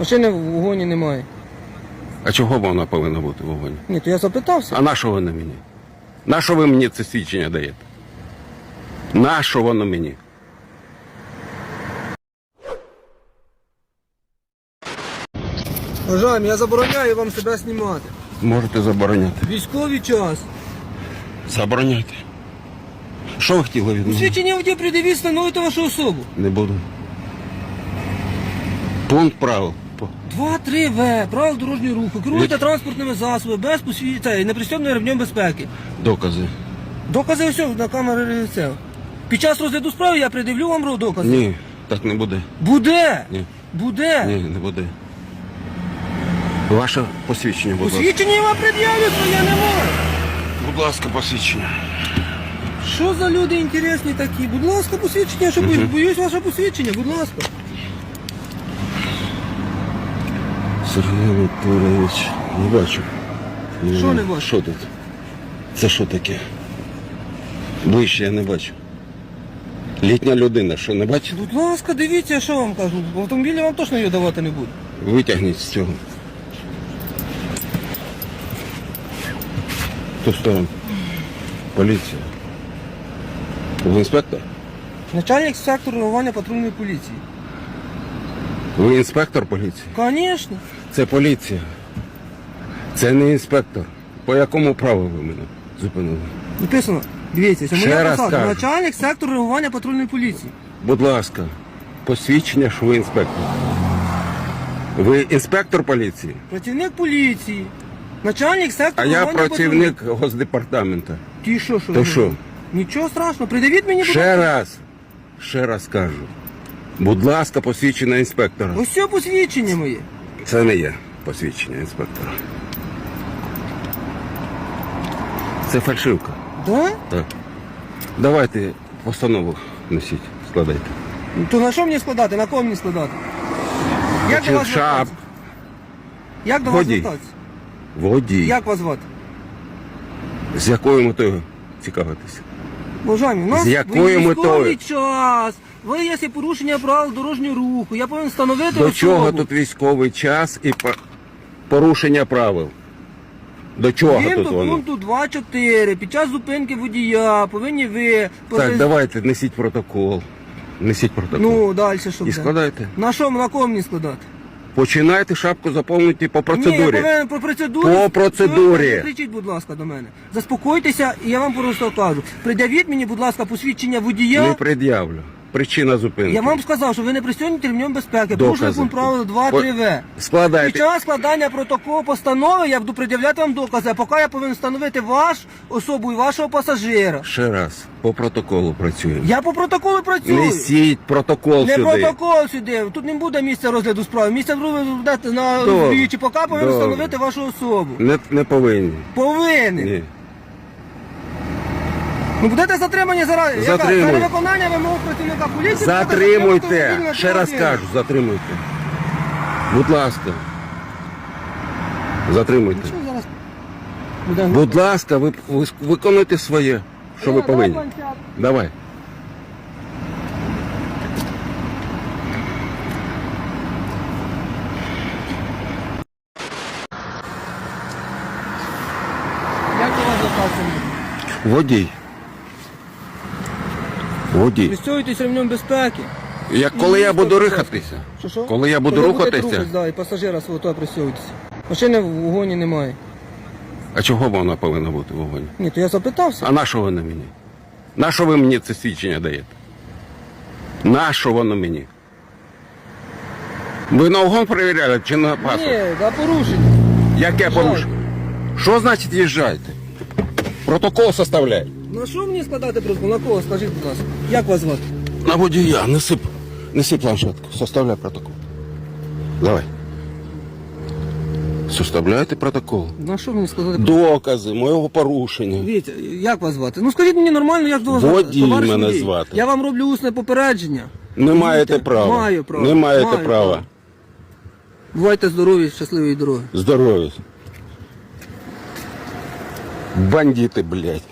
Машини в вогоні немає. А чого б вона повинна бути в вогоні? Ні, то я запитався. А на що воно мені? На що ви мені це свідчення даєте? На що воно мені? Вважаємо, я забороняю вам себе знімати. Можете забороняти. Військовий час. Забороняйте. Що ви хотіли від мене? Свідчення водія придивіть, встановити вашу особу. Не буду. Пункт правил. По- 2-3 В. Правил дорожнього руху. Керуйте Від- транспортними засобами без посвідчення, непристібною ремнем безпеки. Докази. Докази ось на камері це. Під час розгляду справи я придивлю вам докази. Ні, так не буде. Буде. Ні. Буде. Ні, не буде. Ваше посвідчення, будь ласка. Посвідчення я вам пред'явлю, то я не можу. Будь ласка, посвідчення. Що за люди інтересні такі? Будь ласка, посвідчення, що боюсь, боюсь ваше посвідчення, будь ласка. Сергій Анатолійович, не бачу. Що не бачу? Що тут? Це що таке? Ближче я не бачу. Літня людина, що не бачите? Будь ласка, дивіться, що вам кажу. В автомобілі вам точно її давати не буду. Витягніть з цього. Ту сторону. Поліція. Ви інспектор? Начальник сектору реагування патрульної поліції. Ви інспектор поліції? Звісно. Це поліція. Це не інспектор. По якому праву ви мене зупинили? Написано, дивіться, Ще моя раз кажу. Начальник сектору реагування патрульної поліції. Будь ласка, посвідчення, що ви інспектор. Ви інспектор поліції, Працівник поліції. Начальник а я реагування працівник госдепартаменту. патрульної- Ті що, що? То ви що? Нічого страшного. Придивіть мені, будь Ще ласка. раз, ще раз кажу. Будь ласка, посвідчення інспектора. Ось це посвідчення моє. Це не є посвідчення інспектора. Це фальшивка. Да? Так. Давайте постанову носіть, складайте. Ну, То на що мені складати? На кого мені складати? Як до вас шап, звертатися? Як до вас Водій. звертатися? водій. Як вас звати? З якою метою цікавитися? У нас З якою військовий метою? час. Ви є порушення правил дорожнього руху. Я повинен встановити До особу. чого тут військовий час і по- порушення правил? До чого Він тут до воно? пункту 2.4. Під час зупинки водія повинні ви... Так, давайте, несіть протокол. Несіть протокол. Ну, далі що і складайте. На що, на кого мені складати? Починайте шапку заповнити по Ні, я процедурі. повинен по процедурі. По процедурі. Ви Не кричіть, будь ласка, до мене. Заспокойтеся, і я вам просто кажу. Придавіть мені, будь ласка, посвідчення водія. Не пред'явлю. Причина зупинки. Я вам сказав, що ви не пристегнуті ремнем безпеки. Докази. Порушили пункт правил 2-3 В. Під час складання протоколу постанови я буду пред'являти вам докази, а поки я повинен встановити ваш особу і вашого пасажира. Ще раз, по протоколу працюємо. Я по протоколу працюю. Несіть протокол Не сюди. протокол сюди. Тут не буде місця розгляду справи. Місце розгляду на Добре. двічі, поки повинен встановити вашу особу. Не, не повинні. Повинен. Ні. Ну будете затримані зараз. Яка? Затримую. За невиконання вимог працівника поліції. Затримуйте. затримати Ще раз кажу, затримуйте. Будь ласка. Затримуйте. Що зараз? Будь ласка, ви, ви виконуйте своє, що ви повинні. Давай. Як до вас звертатися? Водій. Водій. Пристягуйтесь ремнем безпеки. Як коли я буду рухатися? Що, що? Коли я буду рухатися? рухатись, да, і пасажира свого того пристягуйтеся. Машини в вогоні немає. А чого вона повинна бути в вогоні? Ні, то я запитався. А на що воно мені? На що ви мені це свідчення даєте? На що воно мені? Ви на вогон перевіряли чи на паспорт? Ні, за порушення. Яке порушення? Що значить їжджайте? Протокол составляй. На що мені складати протокол? На кого? Скажіть, будь ласка. Як вас звати? На водія, неси, неси планшетку, составляй протокол. Давай. Составляйте протокол. На що мені складати протокол? Докази моєго порушення. Дивіться, як вас звати? Ну скажіть мені нормально, як до вас Водій товариш мене водій. звати. Я вам роблю усне попередження. Не маєте Розумієте? права. Маю право. Не маєте Маю права. Бувайте здорові, щасливої дороги. Здоров'я. Бандити, блядь.